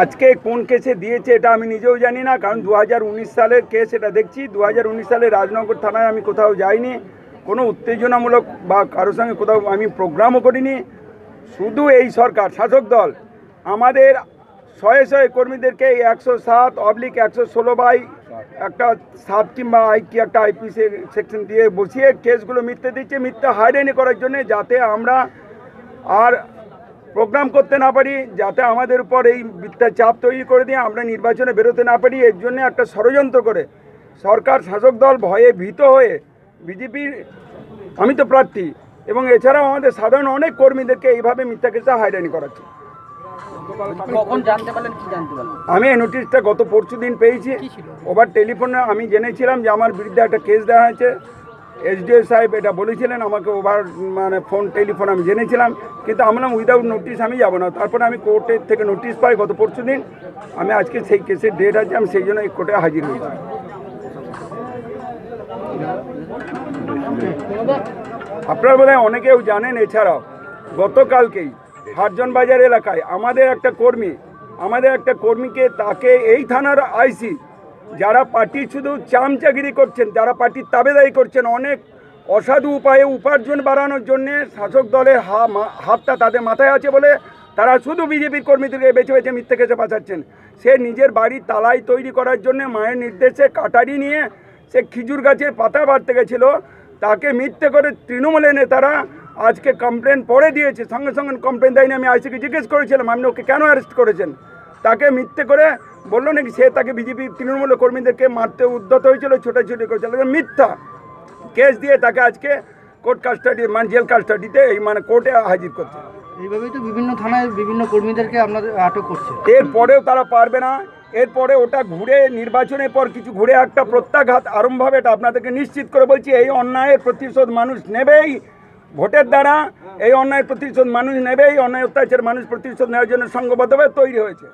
আজকে কোন কেসে দিয়েছে এটা আমি নিজেও জানি না, কারণ দু হাজার উনিশ সালের কেস এটা দেখছি। দু হাজার উনিশ সালে রাজনগর থানায় আমি কোথাও যাইনি। কোনো উত্তেজনামূলক বা কারোর সঙ্গে কোথাও আমি প্রোগ্রামও করিনি। শুধু এই সরকার, শাসক দল। আমাদের শয়ে শয়ে কর্মীদেরকে এই একশো সাত অবলিক একশো ষোলো বাই একটা সাত কিংবা আই কি একটা আইপি সেকশন দিয়ে বসিয়ে কেসগুলো মিথ্যে দিচ্ছে, মিথ্যে হাইরানি করার জন্য যাতে আমরা আর প্রোগ্রাম করতে না পারি যাতে আমাদের উপর এই মিথ্যা চাপ তৈরি করে দিয়ে আমরা নির্বাচনে বেরোতে না পারি এর জন্য একটা ষড়যন্ত্র করে সরকার শাসক দল ভয়ে ভীত হয়ে বিজেপির আমি তো প্রার্থী এবং এছাড়াও আমাদের সাধারণ অনেক কর্মীদেরকে এইভাবে মিথ্যা কেসে হাইরানি করাচ্ছে। আমি এই নোটিশটা গত পরশু দিন পেয়েছি ওভার টেলিফোনে আমি জেনেছিলাম যে আমার বিরুদ্ধে একটা কেস দেওয়া হয়েছে। এসডিও সাহেব এটা বলেছিলেন, আমাকে ওভার মানে ফোন, টেলিফোন আমি জেনেছিলাম, কিন্তু আমরা উইদাউট নোটিশ আমি যাব না। তারপরে আমি কোর্টের থেকে নোটিশ পাই গত পরশু দিন, আমি আজকে সেই কেসের ডেট আছে, আমি সেই জন্য এই কোর্টে হাজির হয়েছি। আপনারা বোধহয় অনেকেও জানেন এছাড়াও, গতকালকেই হারজন বাজার এলাকায় আমাদের একটা কর্মী, আমাদের একটা কর্মীকে তাকে এই থানার আইসি যারা পার্টি শুধু চামচাগিরি করছেন, যারা পার্টির তাবেদারি করছেন, অনেক অসাধু উপায়ে উপার্জন বাড়ানোর জন্যে শাসক দলের হা হাতটা তাদের মাথায় আছে বলে তারা শুধু বিজেপির কর্মীদেরকে বেছে বেছে মিথ্যে কেসে বাঁচাচ্ছেন সে নিজের বাড়ির তালাই তৈরি করার জন্য মায়ের নির্দেশে কাটারি নিয়ে সে খেজুর গাছের পাতা বাড়তে গেছিল। তাকে মিথ্যে করে তৃণমূলের নেতারা আজকে কমপ্লেন পরে দিয়েছে। সঙ্গে সঙ্গে কমপ্লেন দেয়নি। আমি আইসিকে জিজ্ঞেস করেছিলাম, আপনি ওকে কেন অ্যারেস্ট করেছেন? তাকে মিথ্যে করে বলল নাকি সে তাকে বিজেপি তৃণমূল কর্মীদেরকে মারতে উদ্যত হয়েছিল ছোটাছুটি করেছিল মিথ্যা। কেস দিয়ে তাকে আজকে কোর্ট কাস্টাডি মানে জেল কাস্টাডিতে এই মানে কোর্টে হাজির করছে। এইভাবেই তো বিভিন্ন থানায় বিভিন্ন কর্মীদেরকে আপনাদের আটক করছে। এরপরেও তারা পারবে না। এরপরে ওটা ঘুরে নির্বাচনের পর কিছু ঘুরে একটা প্রত্যাঘাত আরম্ভ হবে এটা আপনাদেরকে নিশ্চিত করে বলছি এই অন্যায়ের প্রতিশোধ মানুষ নেবেই। ভোটের দ্বারা এই অন্যায় প্রতিশোধ মানুষ নেবে, এই অন্যায় অত্যাচার মানুষ প্রতিশোধ নেওয়ার জন্য সংঘবদ্ধভাবে তৈরি হয়েছে।